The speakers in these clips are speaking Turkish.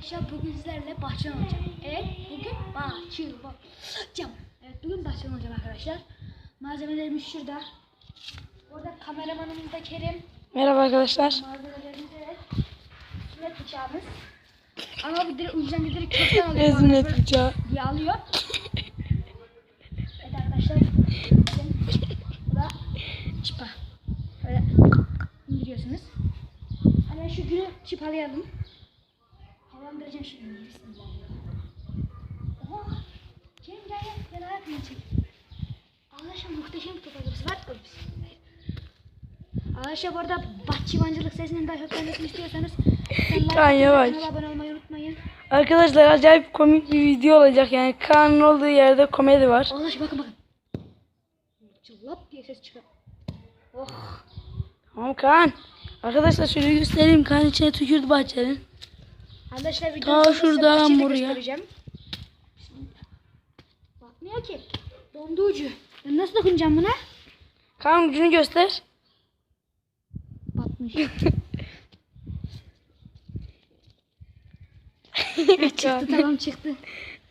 Arkadaşlar bugün sizlerle bahçıvan olacağım. Evet bugün bahçıvan olacağım. Evet bugün bahçıvan olacağım arkadaşlar. Malzemelerimiz şurada. Orada kameramanımız da Kerim. Merhaba arkadaşlar. Malzemelerimiz evet. Sünnet bıçağımız. Ama bir direkt ucudan bir direkt kökten alıyor. Böyle bıçağı. diye alıyor. Evet arkadaşlar. Bu da çıpa. Böyle indiriyorsunuz. Hani şu gülü çıpalayalım. Havalandıracağım şimdi. Bismillah. Oha. Kerim gel gel. Gel hayatımı çek. Arkadaşlar muhteşem bir topagısı var. Öp. Arkadaşlar bu arada bahçıvancılık sesinin daha çok gelmesini istiyorsanız Kaan yavaş. kanala abone olmayı unutmayın. Arkadaşlar acayip komik bir video olacak yani Kaan'ın olduğu yerde komedi var. Arkadaşlar bakın bakın. Cıllap diye ses çıkıyor. Oh. Tamam Kaan. Arkadaşlar şöyle göstereyim Kaan içine tükürdü bahçenin. Arkadaşlar videonun Ta şuradan buraya. Bakmıyor ki. Dondu ucu. Ben nasıl dokunacağım buna? Kaan ucunu göster. Batmış. Çıktı tamam çıktı.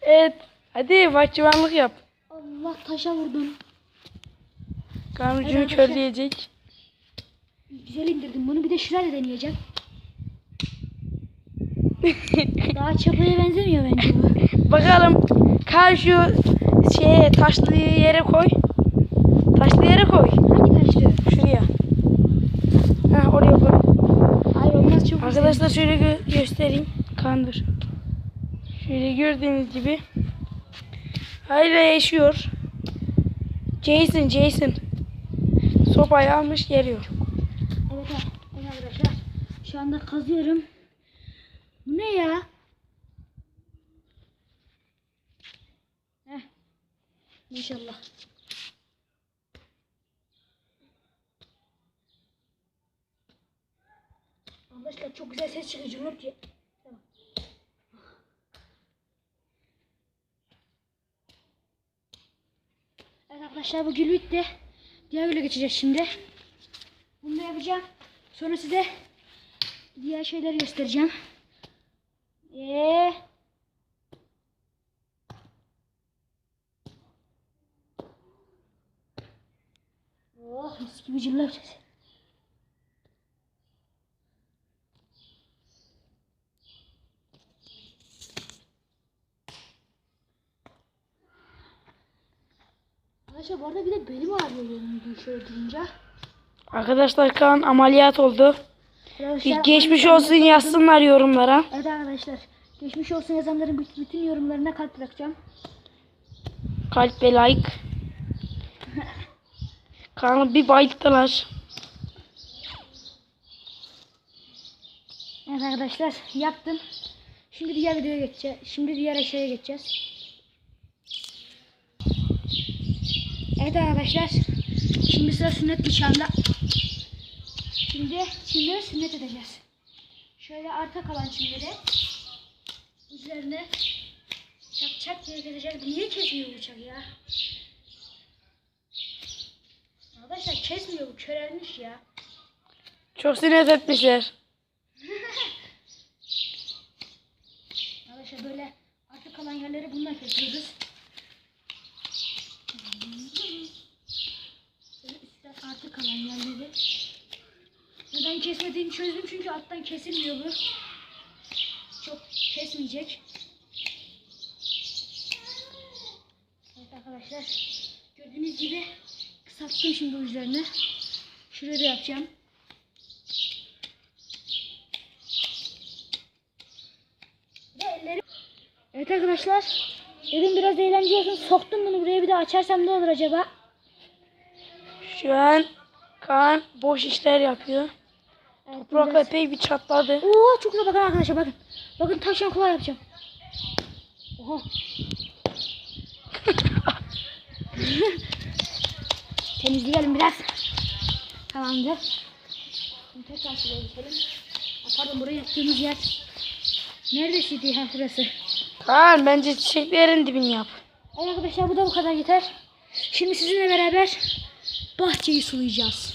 Evet. Hadi bahçıvanlık yap. Allah taşa vurdum. Kaan ucunu arkadaşlar. körleyecek. Güzel indirdim bunu bir de şurayla deneyeceğim. Daha çapaya benzemiyor bence bu. Bakalım Kaan şu şeye taşlı yere koy. Taşlı yere koy. Hangi karıştırıyor? Şuraya. Heh, oraya koy. Hayır olmaz çok güzel. Arkadaşlar şöyle gö- göstereyim. Kandır. Şöyle gördüğünüz gibi. Hala yaşıyor. Jason, Jason. Sopayı almış geliyor. Evet, evet, evet arkadaşlar. Şu anda kazıyorum. Bu ne ya? Heh. Maşallah. Arkadaşlar çok güzel ses çıkıyor diye. Tamam. Evet arkadaşlar bu gül bitti. Diğer güle geçeceğiz şimdi. Bunu da yapacağım. Sonra size diğer şeyleri göstereceğim. Ee. Oh mis gibi cırlar. Arkadaşlar bu arada bir de belim ağrıyor şöyle durunca. Arkadaşlar Kaan ameliyat oldu. Arkadaşlar, Bir geçmiş olsun yazsınlar yorumlara. Evet arkadaşlar. Geçmiş olsun yazanların bütün, yorumlarına kalp bırakacağım. Kalp ve like. Kaan'ı bir bayılttılar. Evet arkadaşlar yaptım. Şimdi diğer videoya geçeceğiz. Şimdi diğer eşyaya geçeceğiz. Evet arkadaşlar. Şimdi sıra sünnet bıçağında. Şimdi şimdi sünnet edeceğiz. Şöyle arta kalan çimleri üzerine çak çak diye keseceğiz. Bu Niye kesmiyor bıçak ya? Arkadaşlar kesmiyor bu körelmiş ya. Çok sinir etmişler. Arkadaşlar böyle artık kalan yerleri bununla kesiyoruz. Böyle üstten artık kalan yerleri. Neden kesmediğini çözdüm çünkü alttan kesilmiyor bu. Çok kesmeyecek. Evet arkadaşlar. Gördüğünüz gibi kısalttım şimdi uçlarını. Şuraya da yapacağım. Evet arkadaşlar. Dedim biraz eğlence olsun. Soktum bunu buraya bir de açarsam ne olur acaba? Şu an Kaan boş işler yapıyor. Evet, Burak biraz- epey bir çatladı. Oo çok güzel bakın arkadaşlar bakın. Bakın tavşan kulağı yapacağım. Oha. Temizleyelim biraz. Tamamdır. Şimdi tekrar şuraya geçelim. Pardon buraya yaptığımız yer. Neredesiydi ha burası? Kaan bence çiçeklerin dibini yap. Evet arkadaşlar bu da bu kadar yeter. Şimdi sizinle beraber bahçeyi sulayacağız.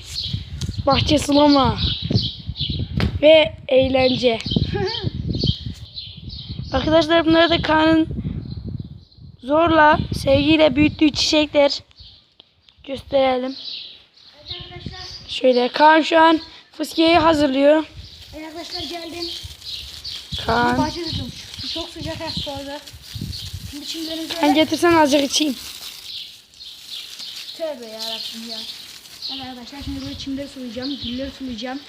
Bahçe sulama. Ve eğlence. Arkadaşlar bunlar da Kaan'ın zorla sevgiyle büyüttüğü çiçekler. Gösterelim. Evet arkadaşlar. Şöyle Kaan şu an fıskiyeyi hazırlıyor. Evet arkadaşlar geldim. Kaan. Bahçe tuttum. Su çok sıcak bu arada. Şimdi çimlerimizi Ben getirsen azıcık içeyim. Tövbe yarabbim ya. Arkadaşlar şimdi böyle çimleri sulayacağım. Gülleri sulayacağım.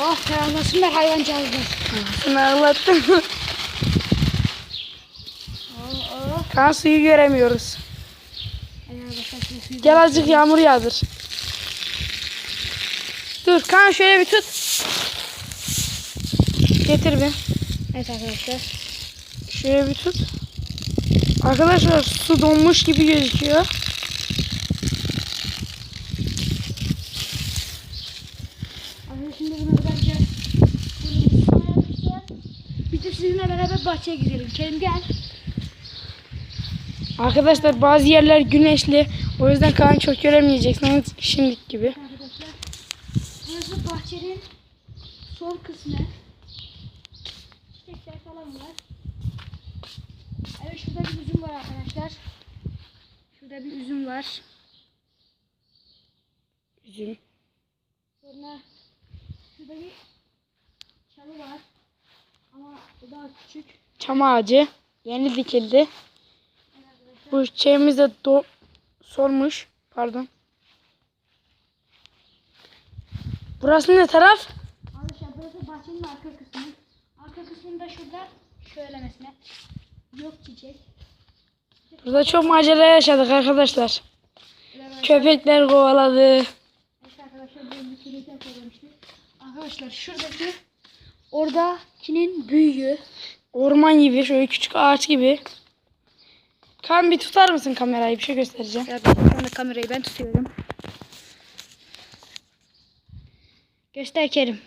Oh ferahlasınlar hayvancağızlar. Sana ağlattım. Oh oh. Kaan suyu göremiyoruz. Gel azıcık yağmur yağdır. Dur Kaan şöyle bir tut. Getir bir. Evet arkadaşlar. Şöyle bir tut. Arkadaşlar su donmuş gibi gözüküyor. Arkadaşlar şimdi bunu bence bunu sulayalım. Biz de sizinle beraber bahçeye gidelim. Kerim gel. Arkadaşlar bazı yerler güneşli. O yüzden Kaan çok göremeyeceksiniz şimdiki gibi. Arkadaşlar burası bahçenin sol kısmı. Çiçekler falan var. Evet şurada bir üzüm var arkadaşlar. Şurada bir üzüm var. Üzüm. Sonra şurada bir çalı var. Ama o daha küçük. Çam ağacı. Yeni dikildi. Bu şeyimiz de do solmuş. Pardon. Burası ne taraf? Arkadaşlar burası bahçenin arka kısmı. Arka kısmında şurada şöyle mesela. Yok çiçek. Burada çok macera yaşadık arkadaşlar. Evet Köpekler kovaladı. Evet arkadaşlar böyle bir sürü söylemişti. Arkadaşlar şuradaki oradakinin büyüğü. Orman gibi şöyle küçük ağaç gibi. Kan bir tutar mısın kamerayı? Bir şey göstereceğim. Şu anda kamerayı ben tutuyorum. Göster Kerim.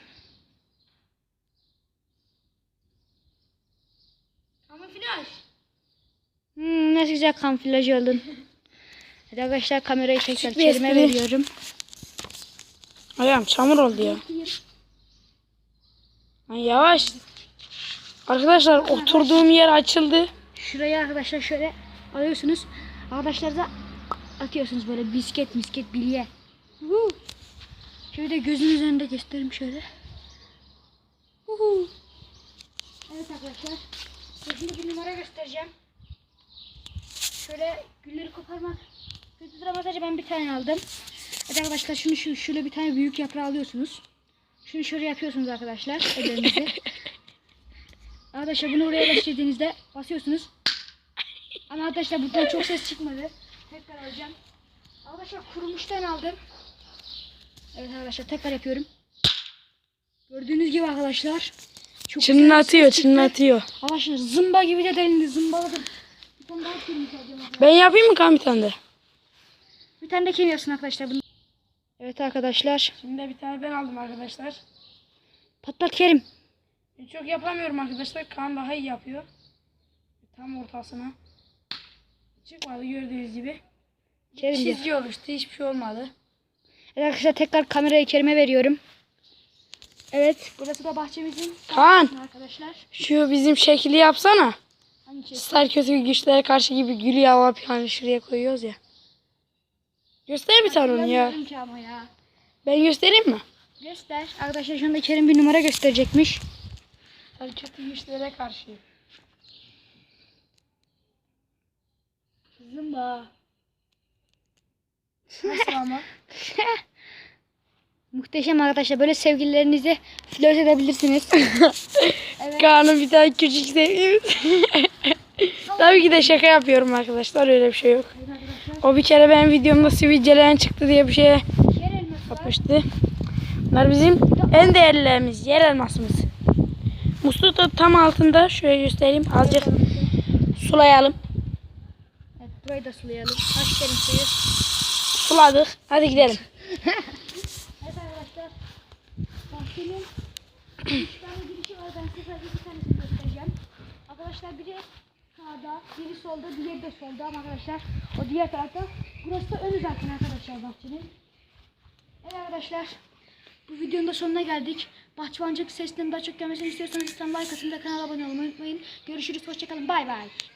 Kamuflaj. Hmm, nasıl güzel kamuflaj oldun. Hadi arkadaşlar kamerayı tekrar Kerim'e veriyorum. Ayağım çamur oldu ya. Yavaş. Arkadaşlar oturduğum yer açıldı. Şuraya arkadaşlar şöyle alıyorsunuz. Arkadaşlar da atıyorsunuz böyle bisket misket bilye. Huhu. Şöyle gözünüz önünde göstereyim şöyle. Evet arkadaşlar. Şimdi bir numara göstereceğim. Şöyle gülleri koparmak kötüdür ama sadece ben bir tane aldım. Evet arkadaşlar şunu şu, şöyle bir tane büyük yaprağı alıyorsunuz. Şunu şöyle yapıyorsunuz arkadaşlar ellerinizi. Arkadaşlar bunu oraya yerleştirdiğinizde basıyorsunuz. Ama arkadaşlar buradan çok ses çıkmadı. Tekrar alacağım. Arkadaşlar kurumuştan aldım. Evet arkadaşlar tekrar yapıyorum. Gördüğünüz gibi arkadaşlar. Çok Çınlatıyor, çınlatıyor. Arkadaşlar zımba gibi de delindi. Zımbaladım. Bir tane daha kurumuş alacağım. Ben yapayım mı kan bir tane de? Bir tane de kim yapsın arkadaşlar bunu. Evet arkadaşlar. Şimdi de bir tane ben aldım arkadaşlar. Patlat Kerim. Ben çok yapamıyorum arkadaşlar. Kaan daha iyi yapıyor. Tam ortasına. Çıkmadı gördüğünüz gibi. Kerim. Çizgi oluştu. Hiçbir şey olmadı. Evet arkadaşlar tekrar kamerayı Kerim'e veriyorum. Evet burası da bahçemizin Kaan arkadaşlar. şu bizim şekli yapsana. Hangi şey? Star kötü güçlere karşı gibi gülü yavap yani şuraya koyuyoruz ya. Göster bir tane onu ya. Bilmiyorum ki ama ya. Ben göstereyim mi? Göster. Arkadaşlar şu anda Kerim bir numara gösterecekmiş. Star kötü güçlere karşı. Zımba. Nasıl ama? Muhteşem arkadaşlar. Böyle sevgililerinizi flört edebilirsiniz. Kaan'ın bir tane küçük sevgimiz. Tabii ki de şaka yapıyorum arkadaşlar. Öyle bir şey yok. O bir kere benim videomda sivilceleyen çıktı diye bir şey var. yapmıştı. Bunlar bizim en değerlilerimiz. Yer elmasımız. Musluk da tam altında. Şöyle göstereyim. Azıcık sulayalım. Evet burayı da sulayalım. Kaç Kerim suyu. Suladık. Hadi gidelim. Evet arkadaşlar. Bahçenin üç tane girişi var. Ben size bir tanesini göstereceğim. Arkadaşlar biri sağda, biri solda, diğeri de solda ama arkadaşlar o diğer tarafta. Burası da önü zaten arkadaşlar bahçenin. Evet arkadaşlar. Bu videonun da sonuna geldik. Bahçıvancılık seslerini daha çok görmesini istiyorsanız lütfen like atın ve kanala abone olmayı unutmayın. Görüşürüz. Hoşçakalın. Bay bay.